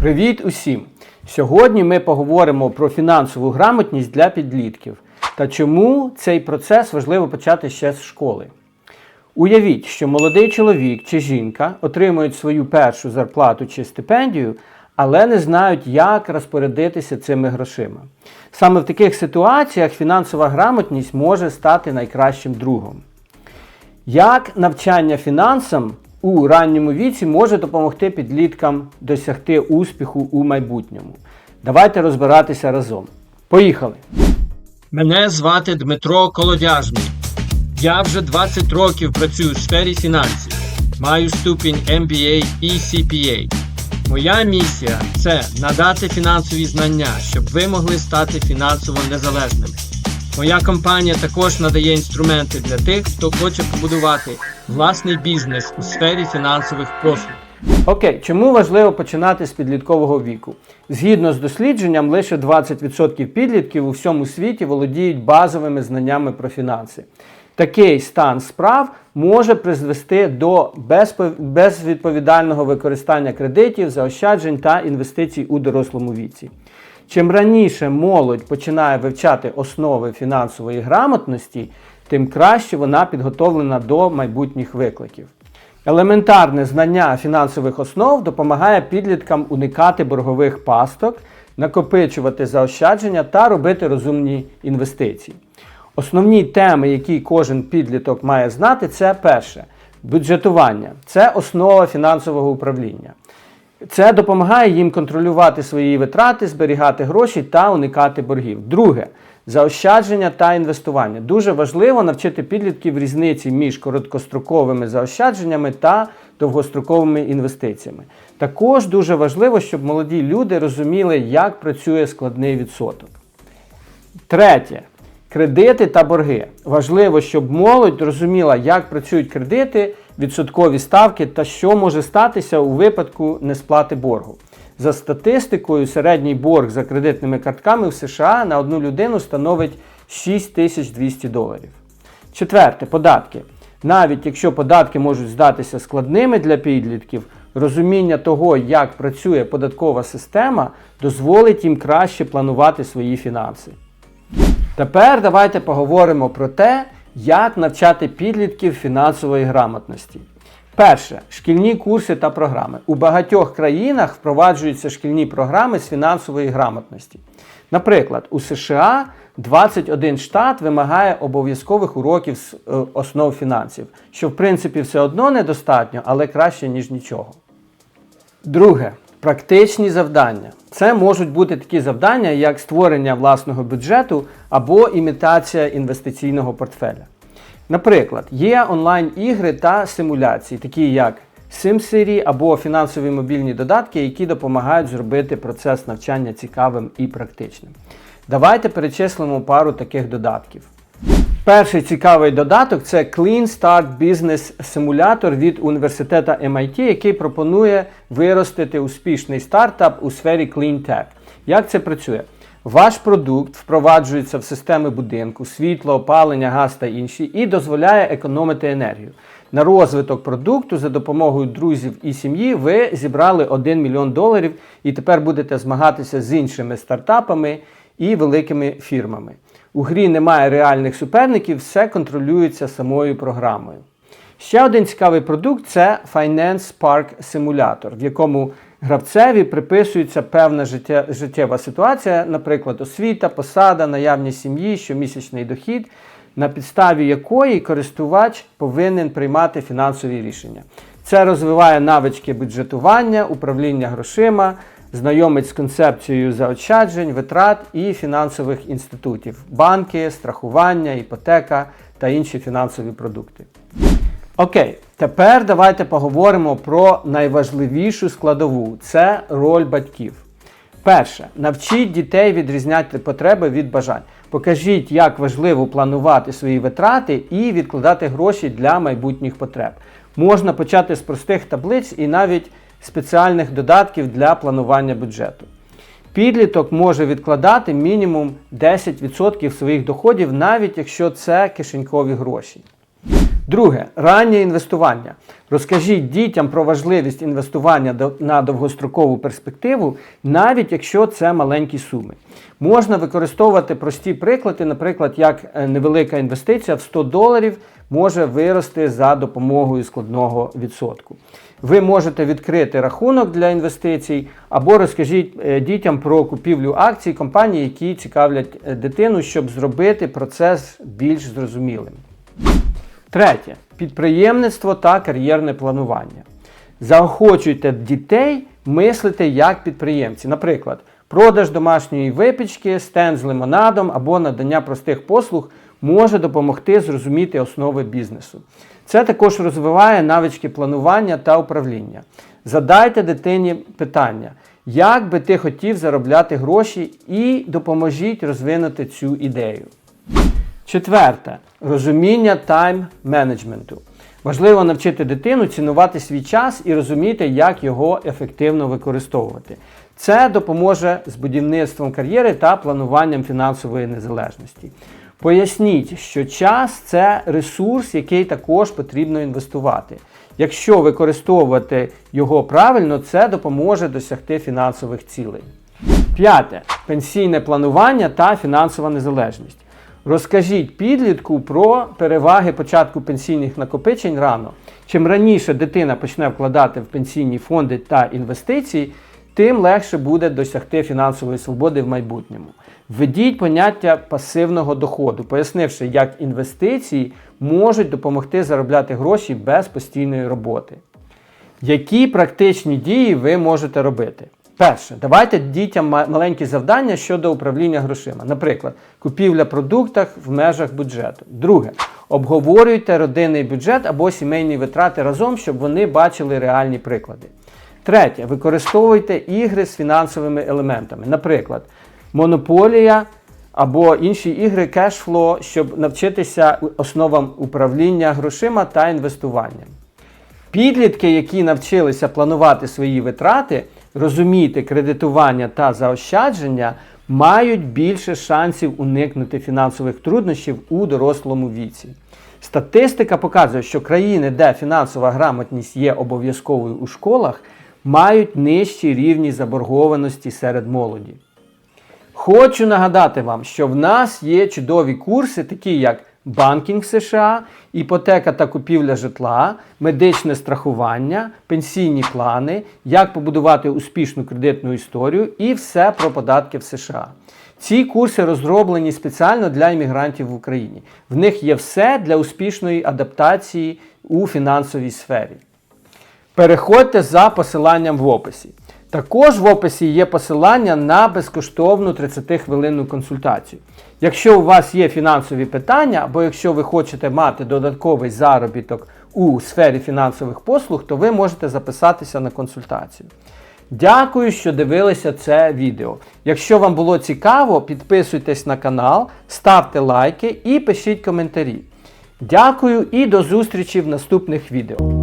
Привіт усім! Сьогодні ми поговоримо про фінансову грамотність для підлітків та чому цей процес важливо почати ще з школи. Уявіть, що молодий чоловік чи жінка отримують свою першу зарплату чи стипендію, але не знають, як розпорядитися цими грошима. Саме в таких ситуаціях фінансова грамотність може стати найкращим другом. Як навчання фінансам у ранньому віці може допомогти підліткам досягти успіху у майбутньому? Давайте розбиратися разом. Поїхали! Мене звати Дмитро Колодяжний. Я вже 20 років працюю у сфері фінансів. Маю ступінь MBA і CPA. Моя місія це надати фінансові знання, щоб ви могли стати фінансово незалежними. Моя компанія також надає інструменти для тих, хто хоче побудувати власний бізнес у сфері фінансових послуг. Окей, чому важливо починати з підліткового віку? Згідно з дослідженням, лише 20% підлітків у всьому світі володіють базовими знаннями про фінанси. Такий стан справ може призвести до безвідповідального використання кредитів, заощаджень та інвестицій у дорослому віці. Чим раніше молодь починає вивчати основи фінансової грамотності, тим краще вона підготовлена до майбутніх викликів. Елементарне знання фінансових основ допомагає підліткам уникати боргових пасток, накопичувати заощадження та робити розумні інвестиції. Основні теми, які кожен підліток має знати, це перше бюджетування. Це основа фінансового управління. Це допомагає їм контролювати свої витрати, зберігати гроші та уникати боргів. Друге заощадження та інвестування. Дуже важливо навчити підлітків різниці між короткостроковими заощадженнями та довгостроковими інвестиціями. Також дуже важливо, щоб молоді люди розуміли, як працює складний відсоток. Третє. Кредити та борги. Важливо, щоб молодь розуміла, як працюють кредити, відсоткові ставки та що може статися у випадку несплати боргу. За статистикою, середній борг за кредитними картками в США на одну людину становить 6200 доларів. Четверте податки. Навіть якщо податки можуть здатися складними для підлітків, розуміння того, як працює податкова система, дозволить їм краще планувати свої фінанси. Тепер давайте поговоримо про те, як навчати підлітків фінансової грамотності. Перше шкільні курси та програми. У багатьох країнах впроваджуються шкільні програми з фінансової грамотності. Наприклад, у США 21 штат вимагає обов'язкових уроків з е, основ фінансів, що в принципі все одно недостатньо, але краще, ніж нічого. Друге практичні завдання. Це можуть бути такі завдання, як створення власного бюджету або імітація інвестиційного портфеля. Наприклад, є онлайн-ігри та симуляції, такі як SimCity або фінансові мобільні додатки, які допомагають зробити процес навчання цікавим і практичним. Давайте перечислимо пару таких додатків. Перший цікавий додаток це Clean Start Business Simulator від університету MIT, який пропонує виростити успішний стартап у сфері Clean Tech. Як це працює? Ваш продукт впроваджується в системи будинку, світло, опалення, газ та інші, і дозволяє економити енергію. На розвиток продукту за допомогою друзів і сім'ї ви зібрали 1 мільйон доларів і тепер будете змагатися з іншими стартапами і великими фірмами. У грі немає реальних суперників, все контролюється самою програмою. Ще один цікавий продукт це Finance Park Simulator, в якому гравцеві приписується певна життєва ситуація, наприклад, освіта, посада, наявність сім'ї, щомісячний дохід, на підставі якої користувач повинен приймати фінансові рішення. Це розвиває навички бюджетування, управління грошима, знайомить з концепцією заощаджень, витрат і фінансових інститутів, банки, страхування, іпотека та інші фінансові продукти. Окей, тепер давайте поговоримо про найважливішу складову це роль батьків. Перше, навчіть дітей відрізняти потреби від бажань. Покажіть, як важливо планувати свої витрати і відкладати гроші для майбутніх потреб. Можна почати з простих таблиць і навіть спеціальних додатків для планування бюджету. Підліток може відкладати мінімум 10% своїх доходів, навіть якщо це кишенькові гроші. Друге раннє інвестування. Розкажіть дітям про важливість інвестування на довгострокову перспективу, навіть якщо це маленькі суми. Можна використовувати прості приклади, наприклад, як е, невелика інвестиція в 100 доларів може вирости за допомогою складного відсотку. Ви можете відкрити рахунок для інвестицій або розкажіть е, дітям про купівлю акцій компаній, які цікавлять е, дитину, щоб зробити процес більш зрозумілим. Третє підприємництво та кар'єрне планування. Заохочуйте дітей мислити як підприємці. Наприклад, продаж домашньої випічки, стенд з лимонадом або надання простих послуг може допомогти зрозуміти основи бізнесу. Це також розвиває навички планування та управління. Задайте дитині питання, як би ти хотів заробляти гроші, і допоможіть розвинути цю ідею. Четверте розуміння тайм-менеджменту. Важливо навчити дитину цінувати свій час і розуміти, як його ефективно використовувати. Це допоможе з будівництвом кар'єри та плануванням фінансової незалежності. Поясніть, що час це ресурс, який також потрібно інвестувати. Якщо використовувати його правильно, це допоможе досягти фінансових цілей. П'яте пенсійне планування та фінансова незалежність. Розкажіть підлітку про переваги початку пенсійних накопичень рано. Чим раніше дитина почне вкладати в пенсійні фонди та інвестиції, тим легше буде досягти фінансової свободи в майбутньому. Введіть поняття пасивного доходу, пояснивши, як інвестиції можуть допомогти заробляти гроші без постійної роботи. Які практичні дії ви можете робити? Перше, давайте дітям маленькі завдання щодо управління грошима. Наприклад, купівля продуктів в межах бюджету. Друге, обговорюйте родинний бюджет або сімейні витрати разом, щоб вони бачили реальні приклади. Третє, використовуйте ігри з фінансовими елементами. Наприклад, монополія або інші ігри кешфло, щоб навчитися основам управління грошима та інвестування. Підлітки, які навчилися планувати свої витрати, розуміти кредитування та заощадження, мають більше шансів уникнути фінансових труднощів у дорослому віці. Статистика показує, що країни, де фінансова грамотність є обов'язковою у школах, мають нижчі рівні заборгованості серед молоді. Хочу нагадати вам, що в нас є чудові курси, такі як банкінг США, іпотека та купівля житла, медичне страхування, пенсійні плани, як побудувати успішну кредитну історію і все про податки в США. Ці курси розроблені спеціально для іммігрантів в Україні. В них є все для успішної адаптації у фінансовій сфері. Переходьте за посиланням в описі. Також в описі є посилання на безкоштовну 30-хвилинну консультацію. Якщо у вас є фінансові питання, або якщо ви хочете мати додатковий заробіток у сфері фінансових послуг, то ви можете записатися на консультацію. Дякую, що дивилися це відео. Якщо вам було цікаво, підписуйтесь на канал, ставте лайки і пишіть коментарі. Дякую і до зустрічі в наступних відео.